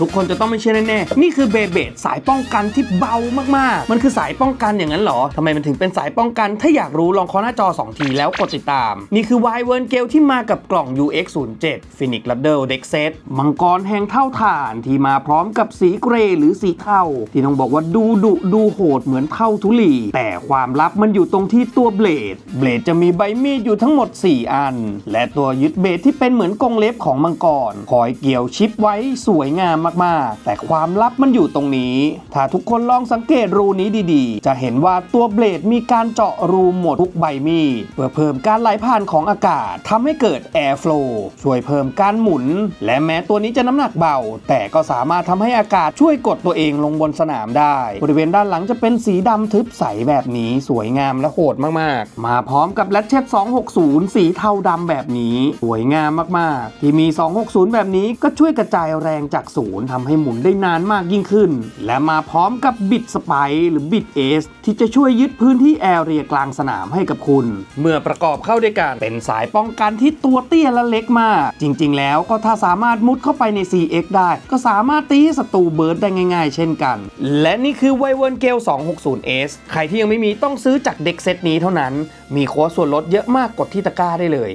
ทุกคนจะต้องไม่เชื่อแน่ๆ นี่คือเบเบดสายป้องกันที่เบามากๆ มันคือสายป้องกันอย่างนั้นเหรอทำไมมันถึงเป็นสายป้องกัน ถ้าอยากรู้ลองเคาะหน้าจอ 2 ทีแล้วกดติดตาม นี่คือ y w e r n g a l ที่มากับกล่อง UX07 Phoenix Ladder Deck Set มังกรแห่งเท่าฐานที่มาพร้อมกับสีเกรย์หรือสีเทาที่ต้องบอกว่าดูดุดูโหดเหมือนเท่าทุลีแต่ความลับมันอยู่ตรงที่ตัวเบลดเบลดจะมีใบมีดอยู่ทั้งหมด 4 อัน และตัวยึดเบลดที่เป็นเหมือนกรงเล็บของมังกรคอยเกี่ยวชิปไว้สวยงามมากๆ แต่ความลับมันอยู่ตรงนี้ ถ้าทุกคนลองสังเกตรูนี้ดีๆ จะเห็นว่าตัวเบลดมีการเจาะรูหมดทุกใบมีดเพื่อเพิ่มการไหลผ่านของอากาศทำให้เกิด air flow ช่วยเพิ่มการหมุน และแม้ตัวนี้จะน้ำหนักเบา แต่ก็สามารถทำให้อากาศช่วยกดตัวเองลงบนสนามได้ บริเวณด้านหลังจะเป็นสีดำทึบใสแบบนี้สวยงามและโหดมากๆ มาพร้อมกับแร t เช t 260 สีเทาดำแบบนี้ สวยงามมากๆ ที่มี 260 แบบนี้ก็ช่วยกระจายแรงจากศูนย์ทำให้หมุนได้นานมากยิ่งขึ้น และมาพร้อมกับบิดสไปหรือบิดเอสที่จะช่วยยึดพื้นที่แอเรียกลางสนามให้กับคุณ เมื่อประกอบเข้าด้วยกันเป็นสายป้องกันที่ตัวเตี้ยและเล็กมาก จริง ๆ แล้วก็ถ้าสามารถมุดเข้าไปใน CX ได้ ก็สามารถตีศัตรูเบิร์ดได้ง่าย ๆ เช่นกัน และนี่คือ w y v e r n g a l 260S ใครที่ยังไม่มีต้องซื้อจากเด็กเซตนี้เท่านั้น มีโค้ดส่วนลดเยอะมากกดที่ตะกร้าได้เลย